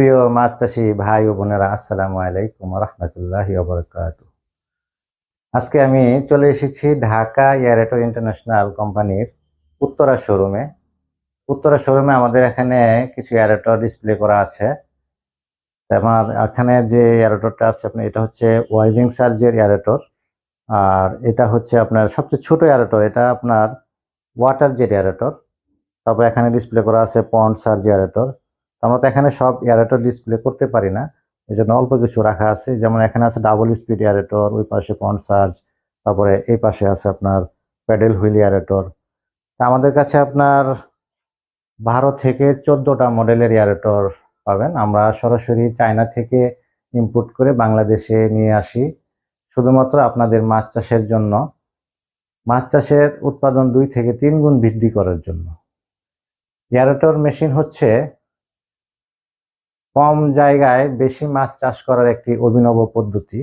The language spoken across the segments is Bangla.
প্রিয় মাছ চাষি ভাই ও বোনেরা, আসসালামু আলাইকুম রহমতুল্লাহ বরকাত আজকে আমি চলে এসেছি ঢাকা এয়ারেটর ইন্টারন্যাশনাল কোম্পানির উত্তরা শোরুমে। উত্তরা শোরুমে আমাদের এখানে কিছু এয়ারেটর ডিসপ্লে করা আছে। আমার এখানে যে এয়ারেটরটা আছে, আপনি এটা হচ্ছে ওয়াইভিং সার্জের এয়ারেটর আর এটা হচ্ছে আপনার সবচেয়ে ছোট এয়ারেটর এটা আপনার ওয়াটার জেট এয়ারেটর তারপর এখানে ডিসপ্লে করা আছে পন্ড সার্জ এয়ারেটর আমরা তো এখানে সব এয়ারেটর ডিসপ্লে করতে পারি না। এই জন্য অল্প কিছু রাখা আছে। যেমন এখানে আছে ডাবল স্পিড এয়ারেটর ওই পাশে পন্ড সার্জ তারপরে এই পাশে আছে আপনার প্যাডেল হুইল এয়ারেটর তা আমাদের কাছে আপনার বারো থেকে চোদ্দোটা মডেলের এয়ারেটর পাবেন। আমরা সরাসরি চায়না থেকে ইম্পোর্ট করে বাংলাদেশে নিয়ে আসি। শুধুমাত্র আপনাদের মাছ চাষের জন্য। মাছ চাষের উৎপাদন দুই থেকে তিন গুণ বৃদ্ধি করার জন্য। এয়ারেটর মেশিন হচ্ছে কম জায়গায় বেশি মাছ চাষ করার একটি অভিনব পদ্ধতি।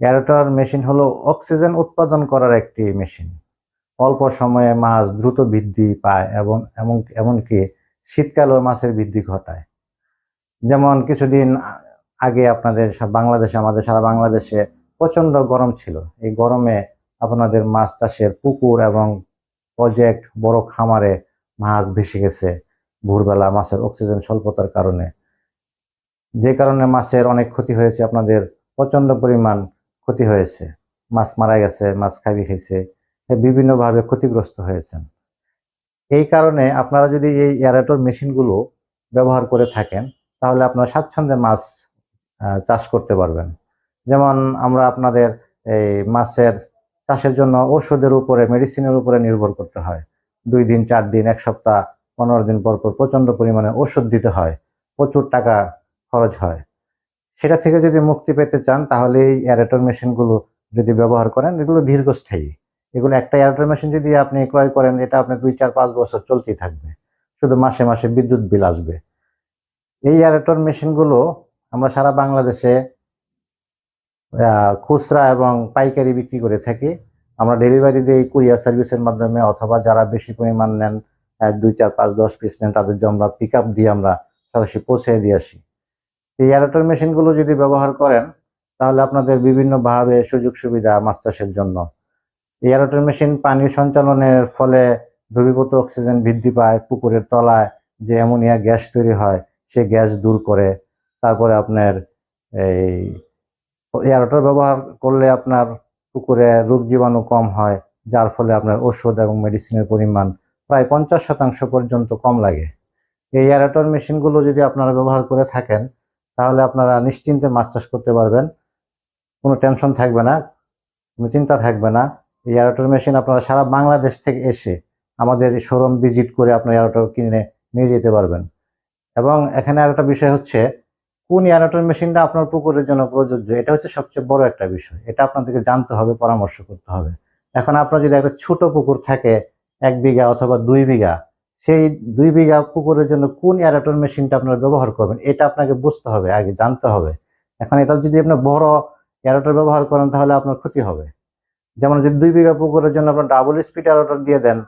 এয়ারেটর মেশিন হলো অক্সিজেন উৎপাদন করার একটি মেশিন। অল্প সময়ে মাছ দ্রুত বৃদ্ধি পায় এবং এমন, এমনকি শীতকালেও মাছের বৃদ্ধি ঘটায়। যেমন কিছুদিন আগে আপনাদের বাংলাদেশে, আমাদের সারা বাংলাদেশে প্রচণ্ড গরম ছিল। এই গরমে আপনাদের মাছ চাষের পুকুর এবং প্রজেক্ট বড় খামারে মাছ ভেসে গেছে। ভোরবেলা মাছের অক্সিজেন স্বল্পতার কারণে। যে কারণে মাছের অনেক ক্ষতি হয়েছে, আপনাদের প্রচণ্ড পরিমাণ ক্ষতি হয়েছে। মাছ মারা গেছে, মাছ খাবি খেয়েছে বিভিন্নভাবে ক্ষতিগ্রস্ত হয়েছেন। এই কারণে আপনারা যদি এই এয়ারেটর মেশিনগুলো ব্যবহার করে থাকেন, তাহলে আপনারা স্বাচ্ছন্দ্যে মাছ চাষ করতে পারবেন। যেমন আমরা আপনাদের এই মাছের চাষের জন্য ওষুধের উপরে মেডিসিনের উপরে নির্ভর করতে হয়। দুই দিন, চার দিন, এক সপ্তাহ, পনেরো দিন পর পর প্রচণ্ড পরিমাণে ওষুধ দিতে হয়। প্রচুর টাকা খরচ হয়। সেটা থেকে যদি মুক্তি পেতে চান, তাহলে এই এয়ারেটর মেশিনগুলো যদি ব্যবহার করেন, এগুলো দীর্ঘস্থায়ী। এগুলো একটা এয়ারেটর মেশিন যদি আপনি ক্রয় করেন, এটা আপনার দুই, চার, পাঁচ বছর চলতেই থাকবে। শুধু মাসে মাসে বিদ্যুৎ বিল আসবে। এই এয়ারেটর মেশিনগুলো আমরা সারা বাংলাদেশে খুচরা এবং পাইকারি বিক্রি করে থাকি। আমরা ডেলিভারি দিই কুরিয়ার সার্ভিসের মাধ্যমে, অথবা যারা বেশি পরিমাণ নেন, এক, দুই, চার, পাঁচ, দশ পিস নেন, তাদের জন্য আমরা পিক আপ দিয়ে আমরা সরাসরি পৌঁছে দিয়ে আসি। এই এয়ারটেল মেশিনগুলো যদি ব্যবহার করেন, তাহলে আপনাদের বিভিন্নভাবে সুযোগ সুবিধা মাছ চাষের জন্য। এই এয়ারটেল মেশিন পানি সঞ্চালনের ফলে দ্রবীভূত অক্সিজেন বৃদ্ধি পায়, পুকুরের তলায় যে অ্যামোনিয়া গ্যাস তৈরি হয়, সে গ্যাস দূর করে। তারপরে আপনার এই এয়ারটার ব্যবহার করলে আপনার পুকুরে রোগ জীবাণু কম হয়, যার ফলে আপনার ওষুধ এবং মেডিসিনের পরিমাণ প্রায় পঞ্চাশ শতাংশ পর্যন্ত কম লাগে। এই এয়ারেটর মেশিনগুলো যদি আপনারা ব্যবহার করে থাকেন তাহলে আপনারা নিশ্চিন্তে মাছ চাষ করতে পারবেন। কোনো টেনশন থাকবে না, কোনো চিন্তা থাকবে না। এই মেশিন আপনারা সারা বাংলাদেশ থেকে এসে আমাদের শোরুম ভিজিট করে আপনার এয়ারেটর কিনে নিয়ে যেতে পারবেন। এবং এখানে আরেকটা বিষয় হচ্ছে, কোন এয়ারেটর মেশিনটা আপনার পুকুরের জন্য প্রযোজ্য, এটা হচ্ছে সবচেয়ে বড় একটা বিষয়। এটা আপনাদেরকে জানতে হবে, পরামর্শ করতে হবে। এখন আপনার যদি একটা ছোট পুকুর থাকে, এক বিঘা অথবা দুই বিঘা সেই দুই বিঘা পুকুরের জন্য কোন এয়ারেটর মেশিনটা আপনারা ব্যবহার করবেন, এটা আপনাকে বুঝতে হবে, আগে জানতে হবে। এখন এটা যদি আপনি বড় এয়ারেটর ব্যবহার করেন, তাহলে আপনার ক্ষতি হবে। যেমন যদি দুই বিঘা পুকুরের জন্য আপনার ডাবল স্পিড এয়ারেটর দিয়ে দেন,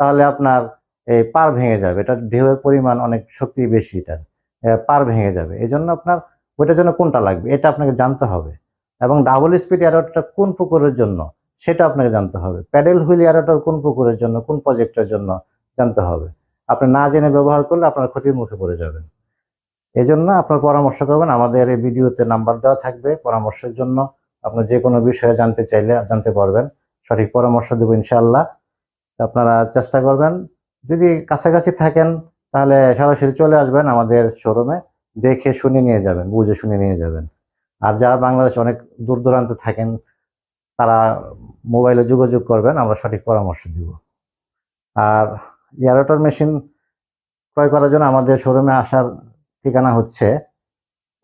তাহলে আপনার এই পার ভেঙে যাবে। এটা ঢেউয়ের পরিমাণ অনেক শক্তি বেশি এটার পার ভেঙে যাবে। এই জন্য আপনার ওইটার জন্য কোনটা লাগবে, এটা আপনাকে জানতে হবে। এবং ডাবল স্পিড এয়ারটরটা কোন পুকুরের জন্য, সেটা আপনাকে জানতে হবে। প্যাডেল হুইল এয়ারটর কোন পুকুরের জন্য, কোন প্রজেক্টের জন্য জানতে হবে। আপনি না জেনে ব্যবহার করলে আপনার ক্ষতির মুখে পড়ে যাবেন। এই জন্য আপনার পরামর্শ করবেন, আমাদের এই ভিডিওতে নাম্বার দেওয়া থাকবে পরামর্শের জন্য। আপনার যে কোনো বিষয়ে জানতে চাইলে জানতে পারবেন। সঠিক পরামর্শ দেবো ইনশাল্লাহ আপনারা চেষ্টা করবেন। যদি কাছাকাছি থাকেন, তাহলে সরাসরি চলে আসবেন আমাদের শোরুমে। দেখে শুনে নিয়ে যাবেন, বুঝে শুনে নিয়ে যাবেন। আর যারা বাংলাদেশে অনেক দূর দূরান্তে থাকেন, তারা মোবাইলে যোগাযোগ করবেন, আমরা সঠিক পরামর্শ দিব। আর এয়ারোটর মেশিন ক্রয় করার জন্য আমাদের শোরুমে আসার ঠিকানা হচ্ছে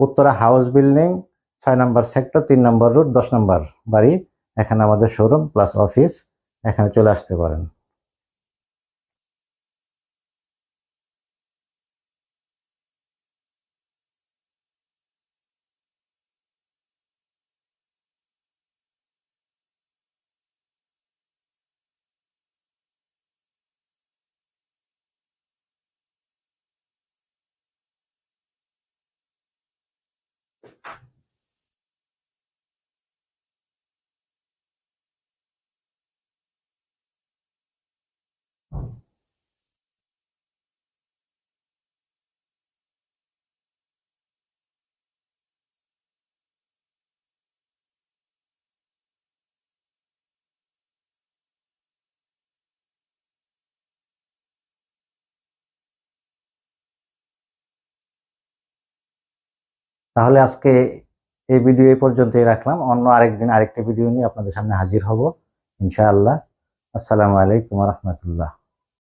উত্তরা হাউস বিল্ডিং, ছয় নম্বর সেক্টর, তিন নম্বর রুট, দশ নম্বর বাড়ি, এখানে আমাদের শোরুম, প্লাস অফিস, এখানে চলে আসতে পারেন। তাহলে আজকে এই ভিডিও এই পর্যন্তই রাখলাম। অন্য আরেকদিন আরেকটা ভিডিও নিয়ে আপনাদের সামনে হাজির হব, ইনশাআল্লাহ। আসসালামু আলাইকুম রহমতুল্লাহ।